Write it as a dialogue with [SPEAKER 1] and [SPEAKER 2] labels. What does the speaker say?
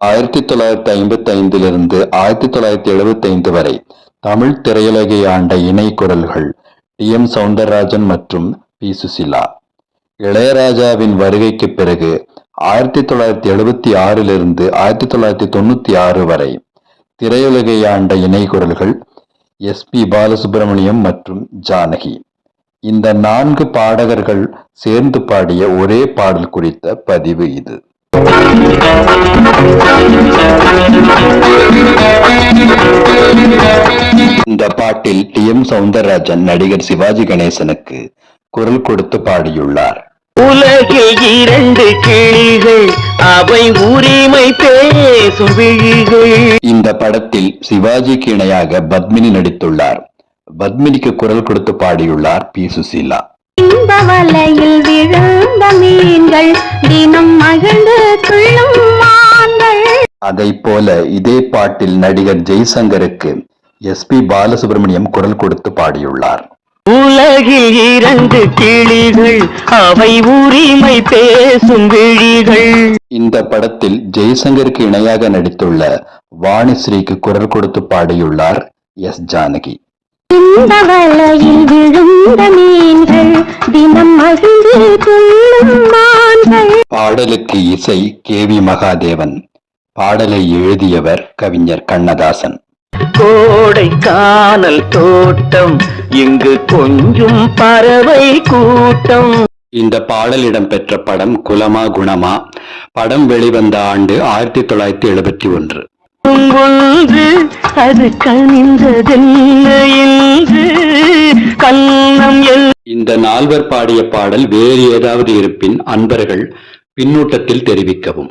[SPEAKER 1] ஆயிரத்தி தொள்ளாயிரத்தி ஐம்பத்தி ஐந்திலிருந்து ஆயிரத்தி தொள்ளாயிரத்தி எழுபத்தி ஐந்து வரை தமிழ் திரையுலகை ஆண்ட இணை குரல்கள் டி எம் சவுந்தரராஜன் மற்றும் பி சுசிலா. இளையராஜாவின் வருகைக்கு பிறகு ஆயிரத்தி தொள்ளாயிரத்தி எழுபத்தி ஆறிலிருந்து ஆயிரத்தி தொள்ளாயிரத்தி தொண்ணூத்தி ஆறு வரை திரையுலகை ஆண்ட இணை குரல்கள் எஸ் பி பாலசுப்ரமணியம் மற்றும் ஜானகி. இந்த நான்கு பாடகர்கள் சேர்ந்து பாடிய ஒரே பாடல் குறித்த பதிவு இது. இந்த பாட்டில் டி எம் சௌந்தரராஜன் நடிகர் சிவாஜி கணேசனுக்கு குரல் கொடுத்து பாடியுள்ளார்.
[SPEAKER 2] உலகில் இரண்டு கிளிகள் அவை உரிமை பேசும் விழிகள்.
[SPEAKER 1] இந்த படத்தில் சிவாஜிக்கு இணையாக பத்மினி நடித்துள்ளார். பத்மினிக்கு குரல் கொடுத்து பாடியுள்ளார் பி சுசீலா.
[SPEAKER 3] இந்த வலையில் விழுந்த மீன்கள் தினம் மகிழ்ந்து
[SPEAKER 1] அதைப் போல இதே பாட்டில் நடிகர் ஜெய்சங்கருக்கு எஸ் பி பாலசுப்ரமணியம் குரல் கொடுத்து பாடியுள்ளார்.
[SPEAKER 2] உலகில் இரண்டு கிளிகள் அவை உரிமை பேசும் விழிகள்.
[SPEAKER 1] இந்த படத்தில் ஜெய்சங்கருக்கு இணையாக நடித்துள்ள வாணிஸ்ரீக்கு குரல் கொடுத்து பாடியுள்ளார் எஸ் ஜானகி.
[SPEAKER 3] இந்த வலையில் விழுந்த மீன்கள் தினம் மகிழ்ந்து
[SPEAKER 1] பாடலுக்கு இசை கே வி மகாதேவன். பாடலை எழுதியவர் கவிஞர் கண்ணதாசன்.
[SPEAKER 2] கோடை கானல் தோட்டம் இங்கு கொஞ்சம் பறவை கூட்டம்.
[SPEAKER 1] இந்த பாடல் இடம்பெற்ற படம் குலமா குணமா? படம் வெளிவந்த ஆண்டு ஆயிரத்தி தொள்ளாயிரத்தி எழுபத்தி ஒன்று.
[SPEAKER 2] அது கண்ணம்
[SPEAKER 1] இந்த நால்வர் பாடிய பாடல் வேறு ஏதாவது இருப்பின் அன்பர்கள் பின்னூட்டத்தில் தெரிவிக்கவும்.